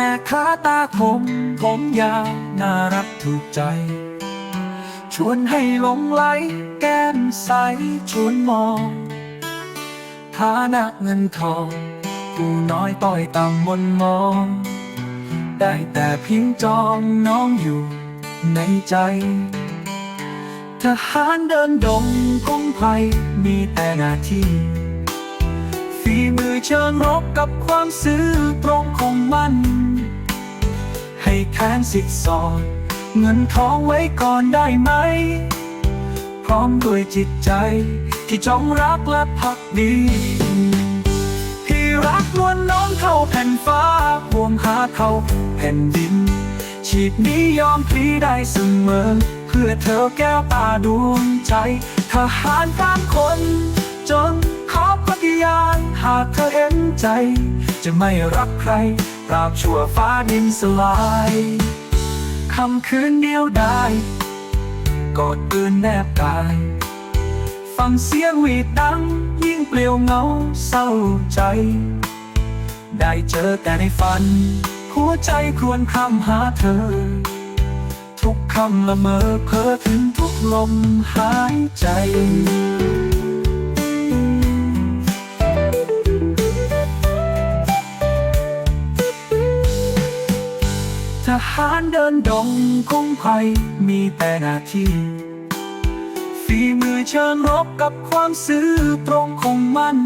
แม่ค้าตาคม ผมยาวน่ารักถูกใจ ชวนให้หลงไหล แก้มใส ชวนมองฐานะเงินทองผู้น้อยต้อยต่ำมนมอง ได้แต่เพียงจองน้องอยู่ในใจ ทหารเดินดงพงไพมีแต่หน้าที่ฝีมือเชิงรบกับความซื่อตรงของมัน แค้นสิทธิ์สอน เงินทองไว้ก่อนได้ไหม พร้อมด้วยจิตใจที่จงรักและพักดี ที่รักนวลน้องเท่าแผ่นฟ้าห่วงหาเท่าแผ่นดิน ชีพนี้ยอมพลีได้เสมอ เพื่อเธอแก้วตาดวงใจทหารตามคน หากเธอเห็นใจ จะไม่รักใครตราบชั่วฟ้าดินสลายคำคืนเดียวได้กอดปืนแนบกาย ฟังเสียงหวีดดัง ยิ่งเปลี่ยวเงาเศร้าใจ ได้เจอแต่ในฝัน หัวใจครวญคำหาเธอ ทุกคำละเมอเพ้อถึงทุกลมหายใจ หารเดินดงคงภัยมีแต่หน้าที่ฝีมือเชิญรบกับความซื่อตรงของมัน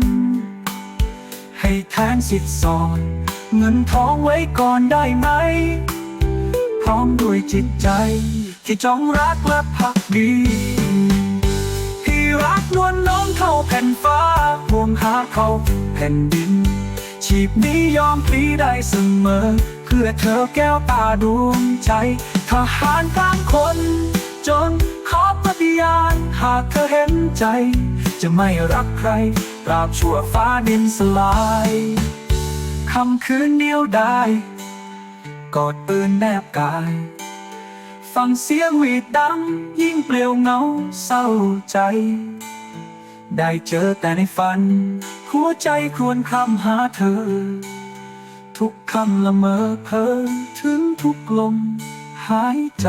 ให้แทนสิทธิ์สอน เงินทองไว้ก่อนได้ไหม พร้อมด้วยจิตใจ ที่จองรักและพักดีที่รักนวลน้องเข้าแผ่นฟ้าห่วงหาเขาแผ่นดิน ชีพนี้ยอมพลีได้เสมอ พื่อเธอแก้วตาดวงใจทหารตามคน จนขอปฏิญาณหากเธอเห็นใจ จะไม่รักใครตราบชั่วฟ้าดินสลายคำคืนเดียวได้กอดปืนแนบกาย ฟังเสียงหวีดดัง ยิ่งเปลี่ยวเงาเศร้าใจ ได้เจอแต่ในฝัน หัวใจครวญคำหาเธอ ทุกคำละเมอเพ้อถึงทุกลมหายใจ